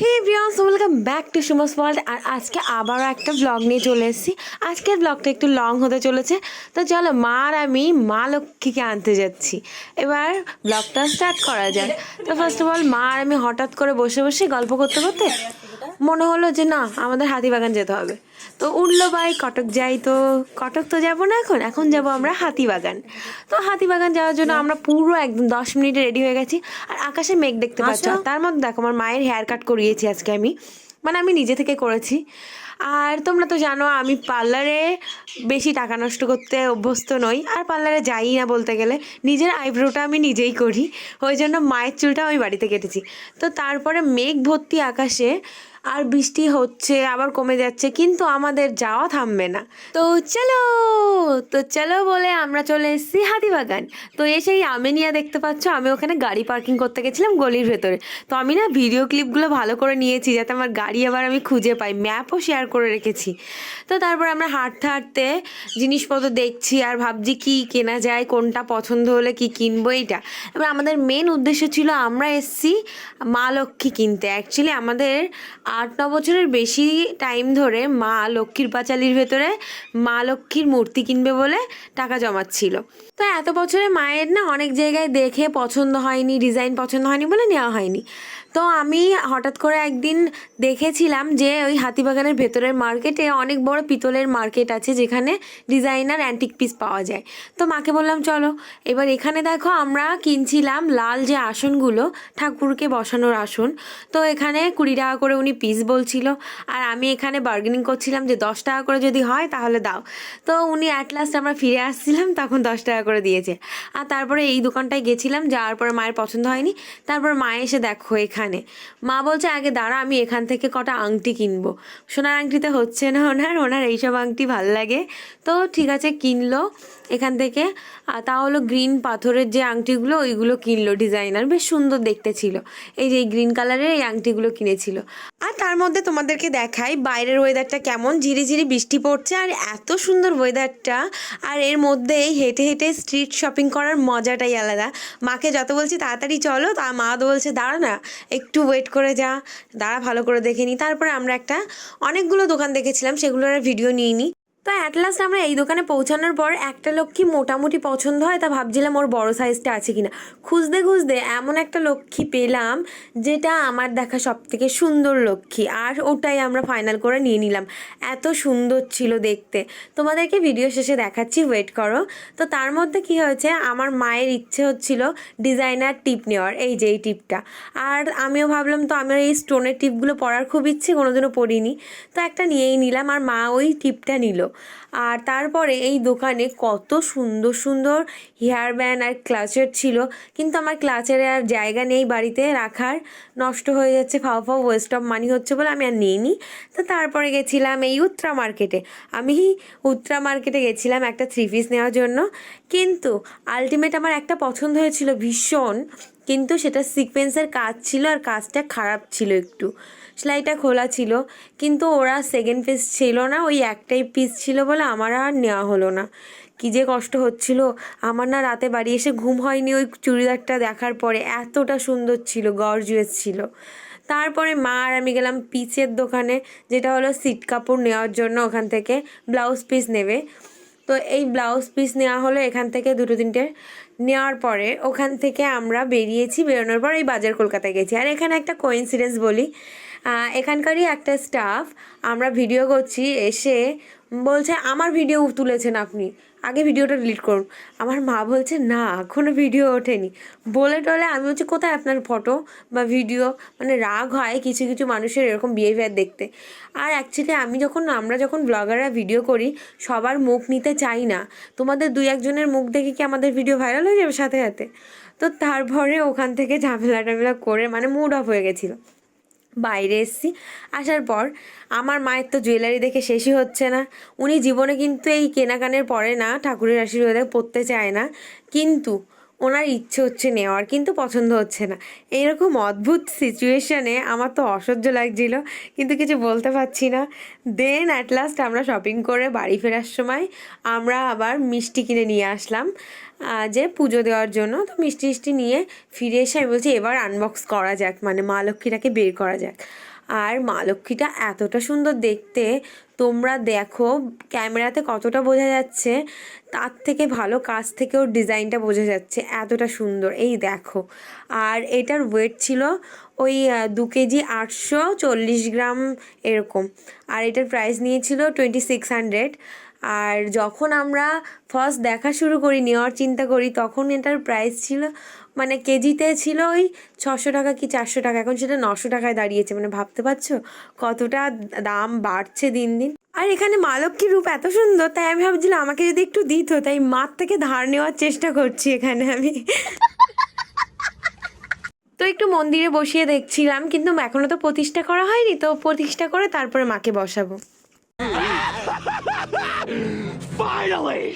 Hey Brian's welcome back to সুমস world আর আজকে আবারও একটা ব্লগ নিয়ে চলে এসেছি। আজকের ব্লগটা একটু লং হতে চলেছে। তো চলো মা আর আমি মা লক্ষ্মীকে আনতে যাচ্ছি। এবার ব্লগটা স্টার্ট করা যাক। তো ফার্স্ট অফ অল মা আর আমি হঠাৎ করে বসে বসে গল্প করতে করতে মনে হলো যে না আমাদের হাতিবাগান যেতে হবে। তো উঠল ভাই কটক যাই তো। কটক তো যাব না এখন এখন যাব আমরা হাতিবাগান। তো হাতিবাগান যাওয়ার জন্য আমরা পুরো একদম দশ মিনিটে রেডি হয়ে গেছি। আর আকাশে মেঘ দেখতে পাচ্ছ। তার মধ্যে দেখো আমার মায়ের হেয়ার কাট করিয়েছি আজকে আমি। মানে আমি নিজে থেকে করেছি। আর তোমরা তো জানো, আমি পার্লারে বেশি টাকা নষ্ট করতে অভ্যস্ত নই। আর পার্লারে যাই না বলতে গেলে, নিজের আইব্রোটা আমি নিজেই করি। ওই জন্য মায়ের চুলটা আমি বাড়িতে কেটেছি। তো তারপরে মেঘ ভর্তি আকাশে আর বৃষ্টি হচ্ছে, আবার কমে যাচ্ছে, কিন্তু আমাদের যাওয়া থামবে না। তো চলো তো চলো বলে আমরা চলে এসেছি হাতিবাগান। তো এসেই আমেনিয়া দেখতে পাচ্ছ, আমি ওখানে গাড়ি পার্কিং করতে গেছিলাম গলির ভেতরে। তো আমি না ভিডিও ক্লিপগুলো ভালো করে নিয়েছি, যাতে আমার গাড়ি আবার আমি খুঁজে পাই। ম্যাপও শেয়ার করে রেখেছি। তো তারপর আমরা হাঁটতে হাঁটতে জিনিসপত্র দেখছি আর ভাবছি কি কেনা যায়, কোনটা পছন্দ হলে কি কিনবো এইটা। এবার আমাদের মেন উদ্দেশ্য ছিল আমরা এসছি মা লক্ষ্মী কিনতে। অ্যাকচুয়ালি আমাদের আট, ন বছরের বেশি টাইম ধরে মা লক্ষ্মীর পাঁচালির ভেতরে মা লক্ষ্মীর মূর্তি কিনবে বলে টাকা জমাচ্ছিল। তো এত বছরে মায়ের না অনেক জায়গায় দেখে পছন্দ হয়নি ডিজাইন পছন্দ হয়নি বলে নেওয়া হয়নি। তো আমি হঠাৎ করে একদিন দেখেছিলাম যে ওই হাতিবাগানের ভেতরের মার্কেটে অনেক বড় পিতলের মার্কেট আছে যেখানে ডিজাইনার অ্যান্টিক পিস পাওয়া যায়। তো মাকে বললাম, চলো। এবার এখানে দেখো আমরা কিনছিলাম লাল যে আসনগুলো, ঠাকুরকে বসানোর আসন। তো এখানে কুড়ি টাকা করে উনি পিস বলছিল। আর আমি এখানে বার্গেনিং করছিলাম যে দশ টাকা করে যদি হয় তাহলে দাও। তো উনি অ্যাট লাস্ট আমরা ফিরে আসছিলাম, তখন দশ টাকা করে দিয়েছে। আর তারপরে এই দোকানটায় গেছিলাম, যাওয়ার পরে মায়ের পছন্দ হয়নি। তারপর মা এসে দেখো এখানে। মা বলছে, আগে দাঁড়া, আমি এখান থেকে কটা আংটি কিনবো। সোনার আংটিতে হচ্ছে না ওনার ওনার এইসব আংটি ভালো লাগে। তো ঠিক আছে কিনলো। এখান থেকে। তা হলো গ্রিন পাথরের যে আংটিগুলো, ওইগুলো কিনলো ডিজাইনার বেশ সুন্দর দেখতে ছিল। এই যে এই গ্রিন কালারের এই আংটিগুলো কিনেছিল। আর তার মধ্যে তোমাদেরকে দেখাই, বাইরের ওয়েদারটা কেমন? ঝিরিঝিরি বৃষ্টি পড়ছে আর এত সুন্দর ওয়েদারটা আর এর মধ্যে এই হেঁটে হেঁটে স্ট্রিট শপিং করার মজাটাই আলাদা। মাকে যত বলছি, তাড়াতাড়ি চলো। তা মা তো বলছে, দাঁড়া না, একটু ওয়েট করে যা। দাঁড়া, ভালো করে দেখে নিই তারপরে আমরা একটা অনেকগুলো দোকান দেখেছিলাম, সেগুলোর আর ভিডিও নিই তো অ্যাট লাস্ট আমরা এই দোকানে পৌঁছানোর পর একটা লক্ষ্মী মোটামুটি পছন্দ হয়, তা ভাবছিলাম ওর বড় সাইজটা আছে কিনা। খুঁজতে খুঁজতে এমন একটা লক্ষ্মী পেলাম, যেটা আমার দেখা সব থেকে সুন্দর লক্ষ্মী, আর ওটাই আমরা ফাইনাল করে নিয়ে নিলাম। এত সুন্দর ছিল দেখতে। তোমাদেরকে ভিডিও শেষে দেখাচ্ছি ওয়েট করো। তো তার মধ্যে কি হয়েছে, আমার মায়ের ইচ্ছে হচ্ছিল ডিজাইনার টিপ নেওয়ার, এই যে এই টিপটা আর আমিও ভাবলাম, তো আমার এই স্টোনের টিপগুলো পরার খুব ইচ্ছে, কোনোদিনও পরিনি। তো একটা নিয়েই নিলাম, আর মা ওই টিপটা নিল। আর তারপরে এই দোকানে কত সুন্দর সুন্দর হেয়ার ব্যান্ড আর ক্লাচের ছিল। কিন্তু আমার ক্লাচের আর জায়গা নেই বাড়িতে, রাখার। নষ্ট হয়ে যাচ্ছে ফাও ফাও ওয়েস্ট অফ মানি হচ্ছে বলে আমি আর নিইনি। তো তারপরে গেছিলাম এই উত্তরা মার্কেটে আমি উত্তরা মার্কেটে গেছিলাম একটা থ্রি পিস নেওয়ার জন্য। কিন্তু আলটিমেট আমার একটা পছন্দ হয়েছিল ভীষণ। কিন্তু সেটা সিকোয়েন্সের কাজ ছিল আর কাজটা খারাপ ছিল একটু। সেলাইটা খোলা ছিল, কিন্তু ওরা সেকেন্ড পিস ছিল না, ওই একটাই পিস ছিল বলে আমার আর নেওয়া হলো না। কী যে কষ্ট হচ্ছিল, আমার না রাতে বাড়ি এসে ঘুম হয়নি ওই চুড়িদারটা দেখার পরে, এতটা সুন্দর ছিল গর্জুয়েস ছিল। তারপরে মা আর আমি গেলাম পিচের দোকানে, যেটা হলো সিট কাপড় নেওয়ার জন্য ওখান থেকে ব্লাউজ পিস নেবে। তো এই ব্লাউজ পিস নেওয়া হলো এখান থেকে দুটো তিনটে। নেওয়ার পরে ওখান থেকে আমরা বেরিয়েছি, বেরোনোর পর এই বাজার কলকাতায় গেছি। আর এখানে একটা কোইন্সিডেন্স বলি এখানকারই একটা স্টাফ আমরা ভিডিও করছি, এসে বলছে, আমার ভিডিও তুলেছেন আপনি। আগে ভিডিওটা ডিলিট করুন। আমার মা বলছে, না এখনও ভিডিও ওঠেনি। বলে টলে আমি হচ্ছে কোথায় আপনার ফটো বা ভিডিও মানে রাগ হয় কিছু কিছু মানুষের এরকম বিহেভিয়ার দেখতে। আর অ্যাকচুয়ালি আমি যখন, আমরা যখন ব্লগাররা ভিডিও করি, সবার মুখ নিতে চাই না। তোমাদের দুই একজনের মুখ দেখে কি আমাদের ভিডিও ভাইরাল হয়ে যাবে সাথে সাথে? তো তারপরে ওখান থেকে ঝামেলা টামেলা করে মানে মুড অফ হয়ে গেছিল। বাইরে এসেছি। আসার পর আমার মায়ের তো জুয়েলারি দেখে শেষই হচ্ছে না। উনি জীবনে কিন্তু এই কেনাকানের পরে না ঠাকুরের আশীর্বাদে পড়তে চায় না। কিন্তু ওনার ইচ্ছে হচ্ছে নেওয়ার, কিন্তু পছন্দ হচ্ছে না। এইরকম অদ্ভুত সিচুয়েশানে আমার তো অসহ্য লাগছিল, কিন্তু কিছু বলতে পারছি না। দেন অ্যাট লাস্ট আমরা শপিং করে বাড়ি ফেরার সময় আমরা আবার মিষ্টি কিনে নিয়ে আসলাম। যে পুজো দেওয়ার জন্য। তো মিষ্টি মিষ্টি নিয়ে ফিরে এসে আমি বলছি, এবার আনবক্স করা যাক মানে মা লক্ষ্মীটাকে বের করা যাক। আর মা লক্ষ্মীটা এতটা সুন্দর দেখতে, তোমরা দেখো ক্যামেরাতে কতটা বোঝা যাচ্ছে, তার থেকে ভালো কাছ থেকেও ডিজাইনটা বোঝা যাচ্ছে, এতটা সুন্দর। এই দেখো। আর এটার ওয়েট ছিল ওই দু কেজি আটশো চল্লিশ গ্রাম এরকম। আর এটার প্রাইস নিয়েছিল টোয়েন্টি সিক্স হান্ড্রেড আর যখন আমরা ফার্স্ট দেখা শুরু করি, নেওয়ার চিন্তা করি, তখন এটার প্রাইস ছিল মানে কেজিতে ছিল ওই ছশো টাকা কি চারশো টাকা, এখন সেটা নশো টাকায় দাঁড়িয়েছে মানে ভাবতে পারছ কতটা দাম বাড়ছে দিন দিন। আর এখানে মা রূপ এত সুন্দর, তাই আমি ভাবছিলাম আমাকে যদি একটু দিত, তাই মার থেকে ধার নেওয়ার চেষ্টা করছি এখানে আমি। তো একটু মন্দিরে বসিয়ে দেখছিলাম, কিন্তু এখনও তো প্রতিষ্ঠা করা হয়নি, তো প্রতিষ্ঠা করে তারপরে মাকে বসাবো। Finally!